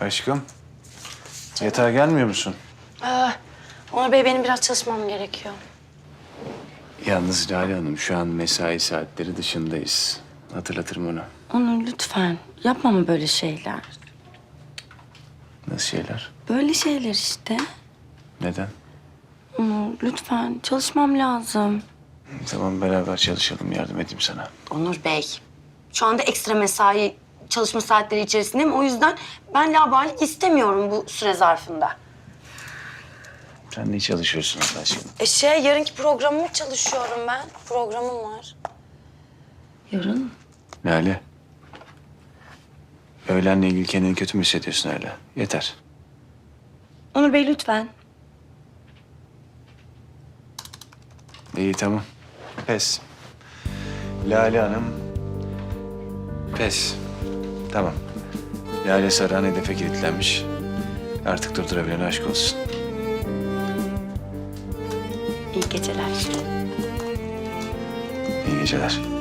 Aşkım. Yatağa gelmiyor musun? Aa, Onur Bey benim biraz çalışmam gerekiyor. Yalnız Lale Hanım şu an mesai saatleri dışındayız. Hatırlatırım onu. Onur lütfen yapma mı böyle şeyler? Nasıl şeyler? Böyle şeyler işte. Neden? Onur lütfen çalışmam lazım. Tamam beraber çalışalım yardım edeyim sana. Onur Bey, şu anda ekstra mesai çalışma saatleri içerisindeyim. O yüzden ben laubalilik istemiyorum bu süre zarfında. Sen ne çalışıyorsun Allah aşkına? E şey, yarınki programımı çalışıyorum ben. Programım var. Yarın? Lale. Öğlenle ilgili kendini kötü mü hissediyorsun hala? Yeter. Onur Bey lütfen. İyi tamam. Pes. Lale Hanım. Pes. Tamam. Lale Saran hedefe kilitlenmiş. Artık durdurabilen aşk olsun. İyi geceler. İyi geceler.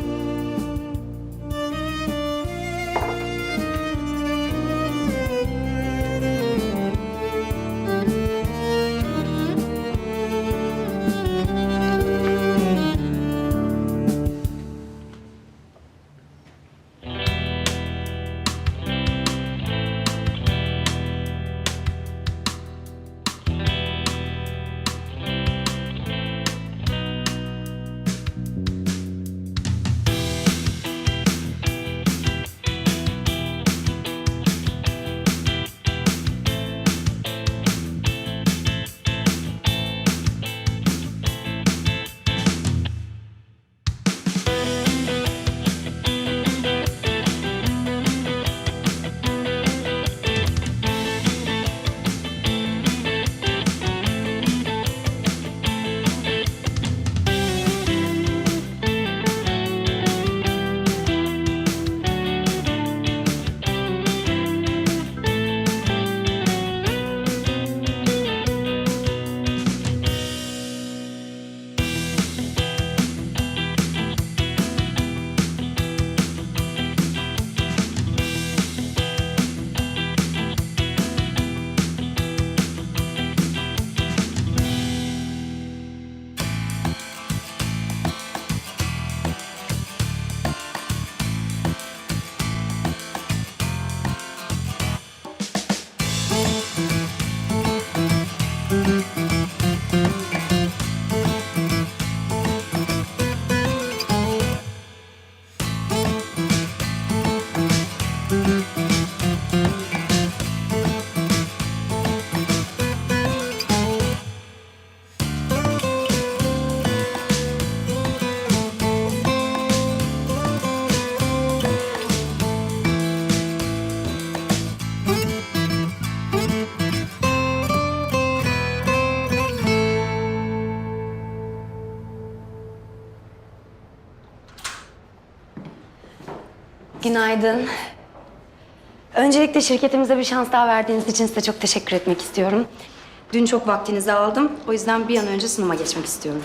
Günaydın. Öncelikle şirketimize bir şans daha verdiğiniz için size çok teşekkür etmek istiyorum. Dün çok vaktinizi aldım. O yüzden bir an önce sunuma geçmek istiyorum.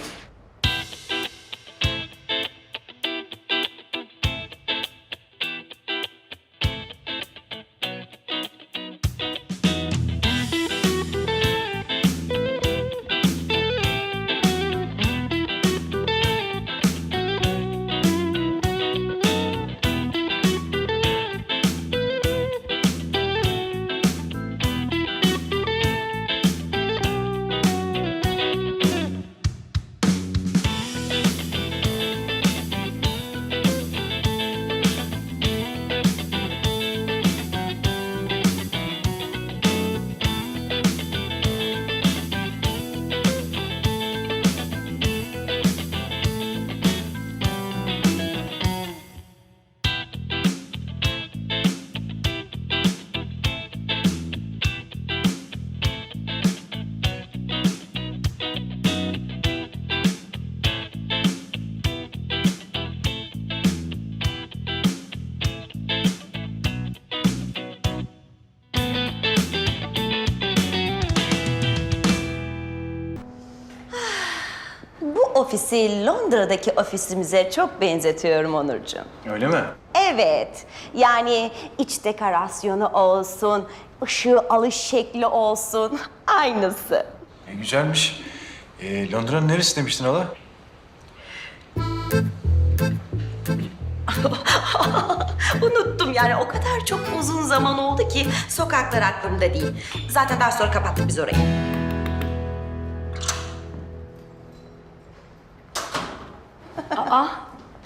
Ofisi Londra'daki ofisimize çok benzetiyorum Onurcuğum. Öyle mi? Evet. Yani iç dekorasyonu olsun, ışığı alış şekli olsun. Aynısı. E, güzelmiş. E, Londra'nın neresi demiştin hala? Unuttum yani o kadar çok uzun zaman oldu ki sokaklar aklımda değil. Zaten daha sonra kapattık biz orayı.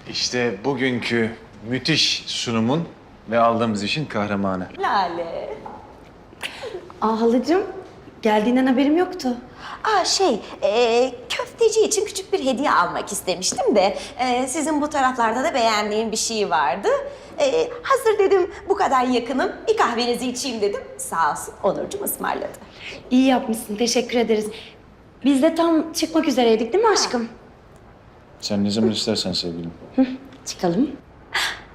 İşte bugünkü müthiş sunumun ve aldığımız işin kahramanı. Lale. Aa halacığım, geldiğinden haberim yoktu. Aa şey, e, köfteci için küçük bir hediye almak istemiştim de e, sizin bu taraflarda da beğendiğim bir şey vardı. E, hazır dedim bu kadar yakınım, bir kahvenizi içeyim dedim. Sağ olsun Onurcuğum ısmarladı. İyi yapmışsın, teşekkür ederiz. Biz de tam çıkmak üzereydik değil mi aşkım? Sen ne zaman istersen sevgilim. Çıkalım.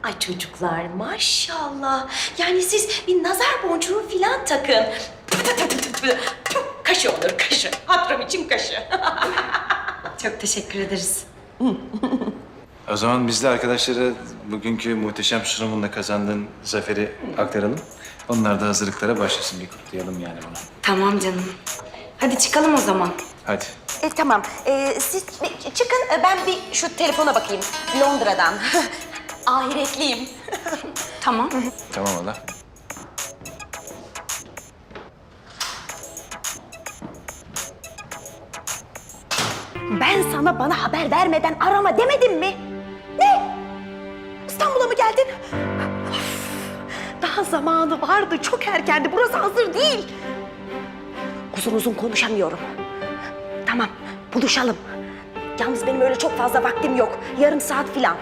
Ay çocuklar maşallah. Yani siz bir nazar boncuğu filan takın. Kaşı olur kaşı. Hatırım için kaşı. Çok teşekkür ederiz. O zaman biz de arkadaşlara bugünkü muhteşem sunumunla kazandığın zaferi aktaralım. Onlar da hazırlıklara başlasın bir kutlayalım yani bunu. Tamam canım. Hadi çıkalım o zaman. Hadi. E, tamam. E, siz bir çıkın e, ben bir şu telefona bakayım. Londra'dan. Ahiretliyim. Tamam. Tamam hala. Ben sana bana haber vermeden arama demedim mi? Ne? İstanbul'a mı geldin? Of, daha zamanı vardı. Çok erkendi. Burası hazır değil. Uzun uzun konuşamıyorum. Tamam, buluşalım. Yalnız benim öyle çok fazla vaktim yok. Yarım saat falan.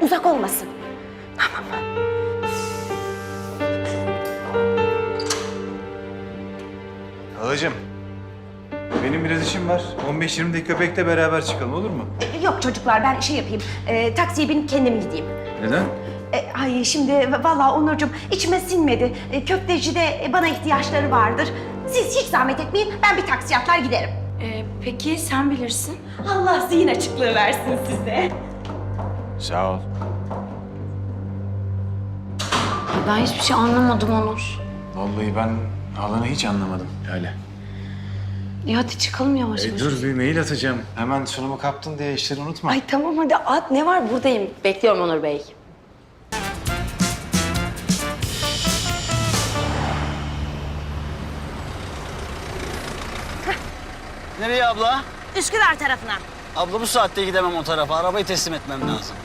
Uzak olmasın. Tamam mı? Halacığım. Benim biraz işim var. 15-20 dakika bekle beraber çıkalım olur mu? Yok çocuklar ben şey yapayım. E, taksiye binip kendim gideyim. Neden? E, ay şimdi vallahi Onurcuğum içime sinmedi. E, köftecide bana ihtiyaçları vardır. Siz hiç zahmet etmeyin. Ben bir taksi atlar giderim. Ee, peki sen bilirsin. Allah zihin açıklığı versin size. Sağ ol. Ben hiçbir şey anlamadım Onur. Vallahi ben halanı hiç anlamadım Lale. E hadi çıkalım yavaş E, yavaş. dur bir mail atacağım. Hemen sunumu kaptın diye işleri unutma. Ay tamam hadi at. Ne var buradayım. Bekliyorum Onur Bey. Nereye abla? Üsküdar tarafına. Abla bu saatte gidemem o tarafa. Arabayı teslim etmem lazım.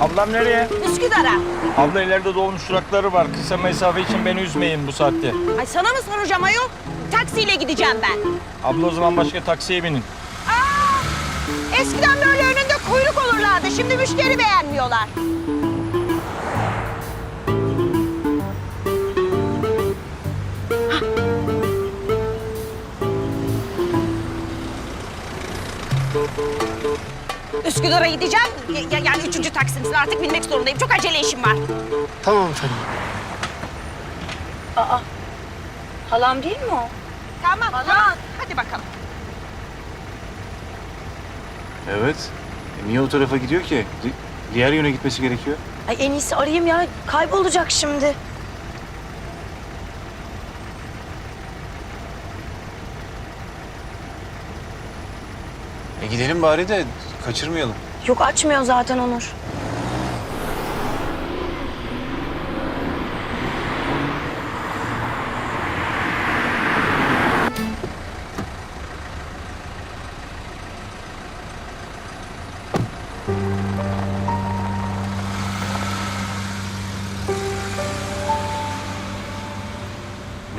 Ablam nereye? Üsküdar'a. Abla ileride dolmuş durakları var. Kısa mesafe için beni üzmeyin bu saatte. Ay sana mı soracağım ayol? Taksiyle gideceğim ben. Abla o zaman başka taksiye binin. Eskiden böyle. Şimdi müşteri beğenmiyorlar. Üsküdar'a gideceğim. Ya- yani üçüncü taksimsin. Artık binmek zorundayım. Çok acele işim var. Halam değil mi o? Tamam, tamam. Hadi bakalım. Evet. E, niye o tarafa gidiyor ki? Di- Diğer yöne gitmesi gerekiyor. Ay en iyisi arayayım ya. Kaybolacak şimdi. E gidelim bari de kaçırmayalım. Yok açmıyor zaten Onur.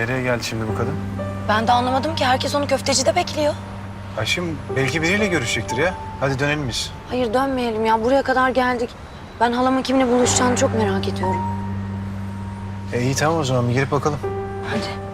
Nereye geldi şimdi bu kadın? Ben de anlamadım ki. Herkes onu köftecide bekliyor. Ayşim belki biriyle görüşecektir ya. Hadi dönelim biz. Hayır dönmeyelim ya. Buraya kadar geldik. Ben halamın kiminle buluşacağını çok merak ediyorum. E iyi tamam o zaman bir girip bakalım. Hadi.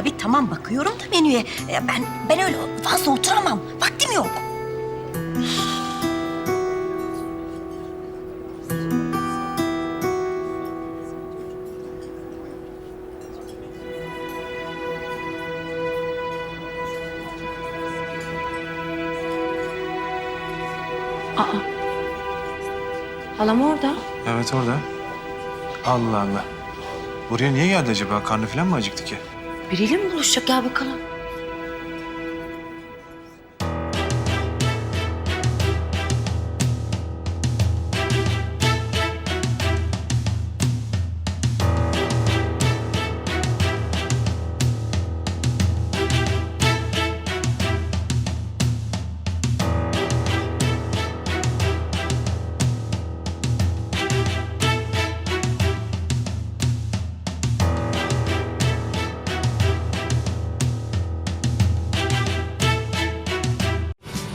Abi tamam bakıyorum da menüye. E, Ben ben öyle fazla oturamam. Vaktim yok. Halam orada. Evet orada. Allah Allah. Buraya niye geldi acaba? Karnı falan mı acıktı ki? Biriyle mi buluşacak gel bakalım.